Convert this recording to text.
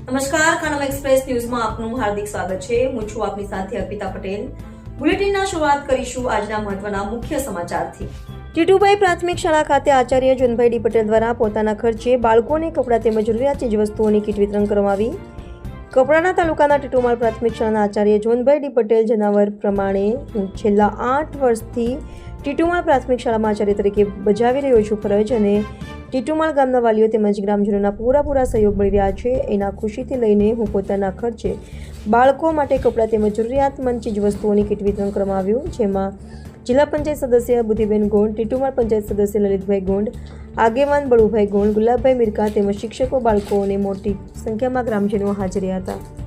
નમસ્કાર ખાનમ એક્સપ્રેસ ન્યૂઝમાં આપનું હાર્દિક સ્વાગત છે. હું છું આપની સાથે અર્પિતા પટેલ. બુલેટિનના શરૂઆત કરીશું આજના મહત્વના મુખ્ય સમાચારથી. ટીટુભાઈ પ્રાથમિક શાળા ખાતે આચાર્ય જોનભાઈ ડી પટેલ દ્વારા પોતાના ખર્ચે બાળકોને કપડાં તેમજ જરૂરિયાત ચીજવસ્તુઓની કીટ વિતરણ કરવામાં આવી. કપડાના તાલુકાના ટીટુમાળ પ્રાથમિક શાળાના આચાર્ય જોનભાઈ ડી પટેલ જનાવર પ્રમાણે હું છેલ્લા આઠ વર્ષથી ટીટુમાળ પ્રાથમિક શાળામાં આચાર્ય તરીકે બજાવી રહ્યો છું ફરજ અને ટીટુમાળ ગામના વાલીઓ તેમજ ગ્રામજનોના પૂરા પૂરા સહયોગ મળી રહ્યા છે. એના ખુશીથી લઈને હું પોતાના ખર્ચે બાળકો માટે કપડાં તેમજ જરૂરિયાતમંદ ચીજવસ્તુઓની કીટ વિતરણ કરવામાં આવ્યું, જેમાં જિલ્લા પંચાયત સદસ્ય બુદ્ધિબેન ગોંડ, ટીટુમાળ પંચાયત સદસ્ય લલિતભાઈ ગોંડ, આગેવાન બળુભાઈ ગોંડ, ગુલાબભાઈ મિરકા તેમજ શિક્ષકો, બાળકો અને મોટી સંખ્યામાં ગ્રામજનો હાજર રહ્યા હતા.